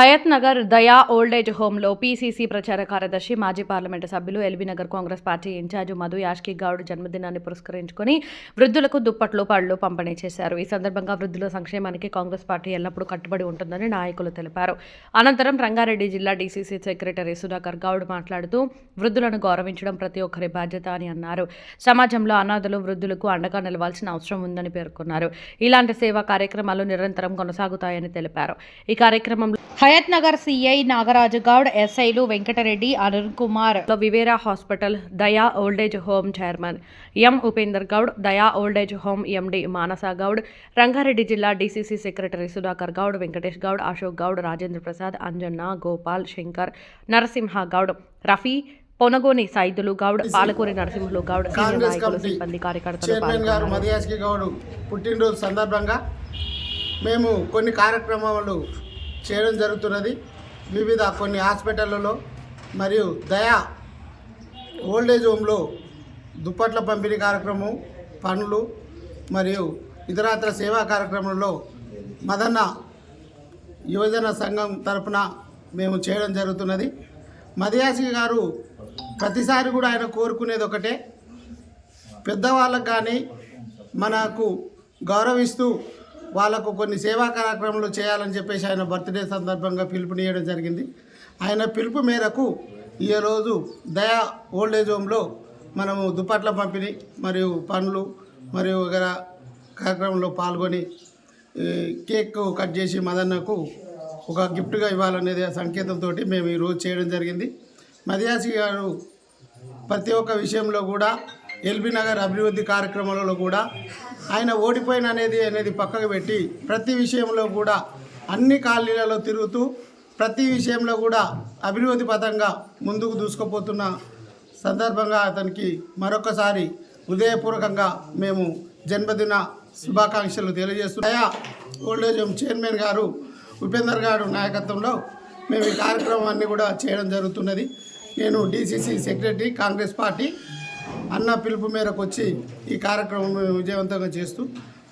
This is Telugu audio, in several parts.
హయత్ నగర్ దయా ఏజ్ హోంలో పీసీసీ ప్రచార కార్యదర్శి మాజీ పార్లమెంటు సభ్యులు ఎల్బీ నగర్ కాంగ్రెస్ పార్టీ ఇన్ఛార్జ్ మధు యాష్కి గౌడ్ జన్మదినాన్ని పురస్కరించుకొని వృద్ధులకు దుప్పట్లు పళ్ళు పంపిణీ చేశారు. ఈ సందర్భంగా వృద్ధుల సంక్షేమానికి కాంగ్రెస్ పార్టీ ఎల్లప్పుడూ కట్టుబడి ఉంటుందని నాయకులు తెలిపారు. అనంతరం రంగారెడ్డి జిల్లా డీసీసీ సెక్రటరీ సుధాకర్ గౌడ్ మాట్లాడుతూ వృద్ధులను గౌరవించడం ప్రతి ఒక్కరి బాధ్యత అని అన్నారు. సమాజంలో అనాథలు వృద్ధులకు అండగా నిలవాల్సిన అవసరం ఉందని పేర్కొన్నారు. ఇలాంటి సేవా కార్యక్రమాలు నిరంతరం కొనసాగుతాయని తెలిపారు. ఈ కార్యక్రమంలో హయత్ నగర్ సిఐ నాగరాజు గౌడ్ ఎస్ఐలు Venkatareddy Arun Kumar. Vivera hospital Daya old age home chairman. M Upender Goud Daya old age home MD Manasa Goud Rangareddy జిల్లా డీసీసీ సెక్రటరీ సుధాకర్ గౌడ్ వెంకటేష్ గౌడ్ అశోక్ గౌడ్ రాజేంద్ర ప్రసాద్ అంజన్న గోపాల్ శంకర్ నరసింహ గౌడ్ రఫీ పొనగోని సైదులు గౌడ్ పాలకూరి నరసింహులు గౌడ్ నాయకులు సిబ్బంది కార్యకర్తలు పుట్టినరోజు సందర్భంగా మేము కొన్ని కార్యక్రమాలు చేయడం జరుగుతున్నది. వివిధ కొన్ని హాస్పిటళ్ళలో మరియు దయా ఓల్డేజ్ హోమ్లో దుప్పట్ల పంపిణీ కార్యక్రమం పనులు మరియు ఇతరత్ర సేవా కార్యక్రమంలో మదన్న యువజన సంఘం తరపున మేము చేయడం జరుగుతున్నది. మదియాసి గారు ప్రతిసారి కూడా ఆయన కోరుకునేది ఒకటే. పెద్దవాళ్ళకు కానీ మనకు గౌరవిస్తూ వాళ్ళకు కొన్ని సేవా కార్యక్రమాలు చేయాలని చెప్పేసి ఆయన బర్త్డే సందర్భంగా పిలుపునియడం జరిగింది. ఆయన పిలుపు మేరకు ఈ రోజు దయా ఓల్డేజ్ హోమ్లో మనము దుప్పట్ల పంపిణీ మరియు పండ్లు మరియు ఇతర కార్యక్రమంలో పాల్గొని కేక్ కట్ చేసి మదన్నకు ఒక గిఫ్ట్గా ఇవ్వాలనేది ఆ సంకేతంతో మేము ఈరోజు చేయడం జరిగింది. మదియాసి గారు ప్రతి ఒక్క విషయంలో కూడా ఎల్బీ నగర్ అభివృద్ధి కార్యక్రమాలలో కూడా ఆయన ఓడిపోయిన అనేది అనేది పక్కకు పెట్టి ప్రతి విషయంలో కూడా అన్ని కాలనీలలో తిరుగుతూ ప్రతి విషయంలో కూడా అభివృద్ధి పథంగా ముందుకు దూసుకుపోతున్న సందర్భంగా అతనికి మరొకసారి హృదయపూర్వకంగా మేము జన్మదిన శుభాకాంక్షలు తెలియజేస్తున్నాయా ఓల్డేజ్ హోమ్ చైర్మన్ గారు ఉపేందర్ గారు నాయకత్వంలో మేము ఈ కార్యక్రమాన్ని కూడా చేయడం జరుగుతున్నది. నేను డీసీసీ సెక్రటరీ కాంగ్రెస్ పార్టీ అన్న పిలుపు మేరకు వచ్చి ఈ కార్యక్రమం విజయవంతంగా చేస్తూ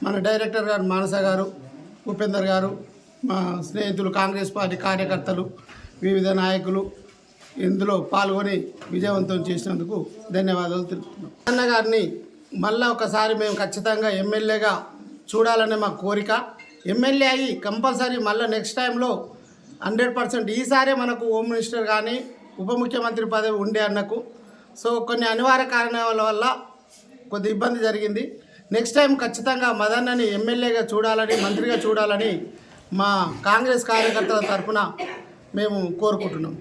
మన డైరెక్టర్ గారు మానస గారు ఉపేందర్ గారు మా స్నేహితులు కాంగ్రెస్ పార్టీ కార్యకర్తలు వివిధ నాయకులు ఇందులో పాల్గొని విజయవంతం చేసినందుకు ధన్యవాదాలు తెలుపుతున్నాం. అన్న గారిని మళ్ళీ ఒకసారి మేము ఖచ్చితంగా ఎమ్మెల్యేగా చూడాలనే మా కోరిక. ఎమ్మెల్యే అయ్యి కంపల్సరీ మళ్ళీ నెక్స్ట్ టైంలో హండ్రెడ్ పర్సెంట్ ఈసారే మనకు హోమ్ మినిస్టర్ కానీ ఉప ముఖ్యమంత్రి పదవి ఉండే అన్నకు సో కొన్ని అనివార్య కారణాల వల్ల కొద్ది ఇబ్బంది జరిగింది. నెక్స్ట్ టైం ఖచ్చితంగా మదన్నని ఎమ్మెల్యేగా చూడాలని మంత్రిగా చూడాలని మా కాంగ్రెస్ కార్యకర్తల తరఫున మేము కోరుకుంటున్నాం.